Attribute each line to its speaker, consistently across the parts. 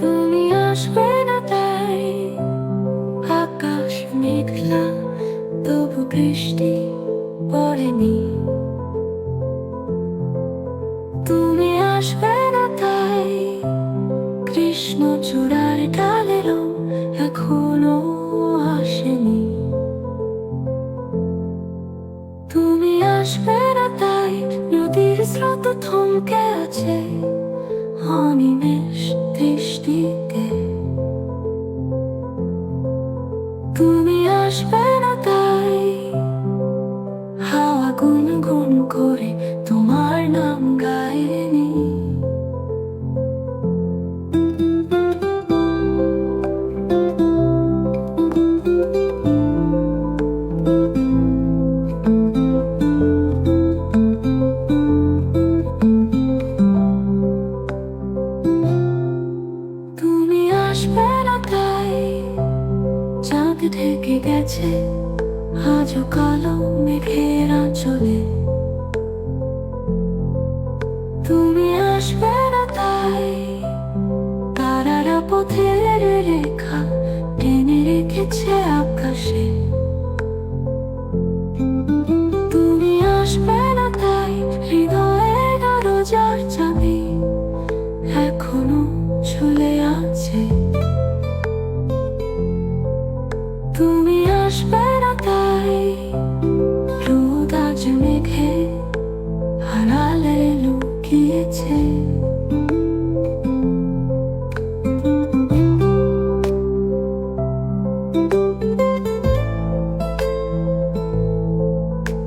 Speaker 1: তুমি আসবে না তাই। আকাশ মেঘলা, তবু বৃষ্টি পড়েনি। তুমি আসবে না তাই। কৃষ্ণ এখনও আসেনি। তুমি আসবে না তাই, নদীর স্রোত থমকে আছে। অনিমেষ গুনগুন করে তোমার নাম গায়নি তুমি আসবে না তাই চাঁদ ঢেকে গেছে। আজও কালো মেঘের চলে তুমি আসবে না তাই। তারারা পথের রেখা টেনে রেখেছে আকাশে। তুমি আসবে না তাই হৃদয়ে দরজার চাবি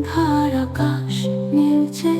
Speaker 1: সন্ধ্যার আকাশ নীলছে